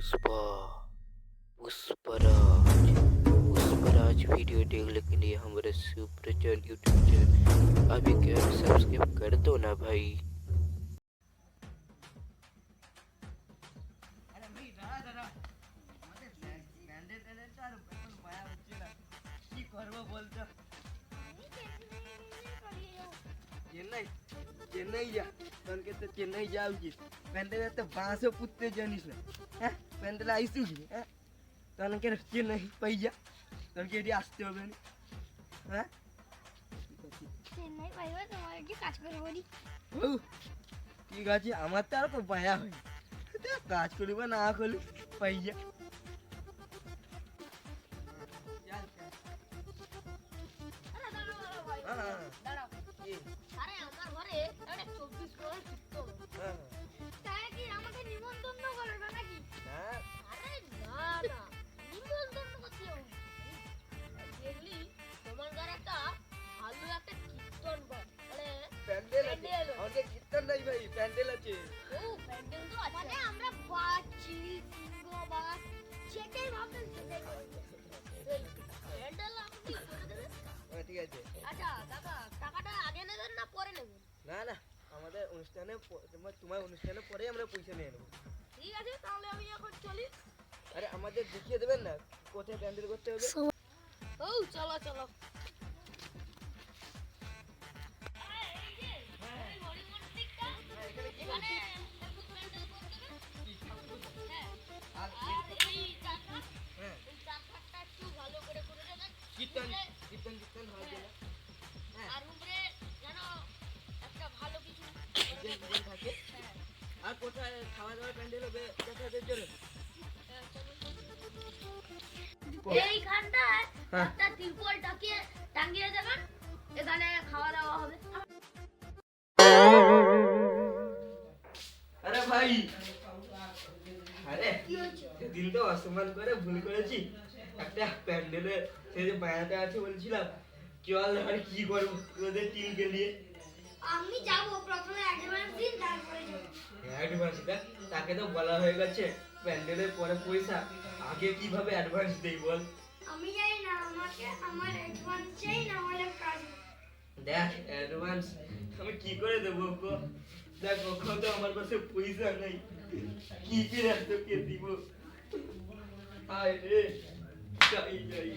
Pushpa Pushpraj Pushpraj video देखने के लिए हमारे सुपर चैनल यूट्यूब चैनल अभी क्या सब्सक्राइब कर दो ना भाई चेन्नई चेन्नई দাঁড়া দাঁড়া আমাদের ব্যান্ডেড ট্যান্ডেডটা আর এখন পায়া হচ্ছে না কি করব বলতো চেন্নাই চেন্নাই যা কারণকে তো চেন্নাই যাওয়া উচিত প্যান্ডেল এত বাঁশও পুঁততে জানিস না হ্যাঁ প্যান্ডেল আইসু কি হ্যাঁ কারণকে চেন্নাই পাই যা কারণকে এটি আসতে হবে না হ্যাঁ চেন্নাই পাইবে তোমার একটি কাজ করে বলি ও ঠিক আছে আমার তো আর তো পায়া হয় তো কাজ করিব না করলে পাই নাই ভাই প্যান্ডেল আছে। ও প্যান্ডেল তো আছে। মানে আমরা বাচ্চি সিংহ বাস সেটাই ভাবতেন সেটাই প্যান্ডেল আপনি করে দেবেন ঠিক আছে। আচ্ছা কাকা টাকাটা আগে নেবেন না পরে নেবেন? না না আমাদের অনুষ্ঠানে তোমার তোমার অনুষ্ঠানে পরেই আমরা পয়সা নিয়ে নেব। ঠিক আছে তাহলে আমি এখন চলি। আরে আমাদের দেখিয়ে দেবেন না কোথায় প্যান্ডেল করতে হবে? ও চলো চলো। কীর্তন কীর্তন কীর্তন হয় আর উপরে যেন একটা ভালো কিছু ডিজাইন ডিজাইন থাকে আর কোথায় খাওয়া দাওয়ার প্যান্ডেল হবে কোথায় জন্য এইখানটায় হ্যাঁ। একটা তিরপল টাকিয়ে টাঙ্গিয়ে দেবেন এখানে খাওয়া দাওয়া হবে আরে ভাই আরে সেদিন তো অসম্মান করে ভুল করেছি। একটা প্যান্ডেলে সেই যে বায়াতে আছে বলছিলাম চল আর কি করব? ওদের টিমকে নিয়ে। আমি যাব প্রথমে অ্যাডভান্স দিন তারপরে যাব। অ্যাডভান্সটা তাকে তো বলা হয়ে গেছে প্যান্ডেলের পরে পয়সা। আগে কীভাবে অ্যাডভান্স দেই বল? আমি জানি না আমাকে আমার অ্যাডভান্স চাই না হলে কাজ দেখ অ্যাডভান্স আমি কি করে দেবো দেখ তো আমার কাছে পয়সা নেই। কি করে তোকে দিব? আয় রে যাই যাই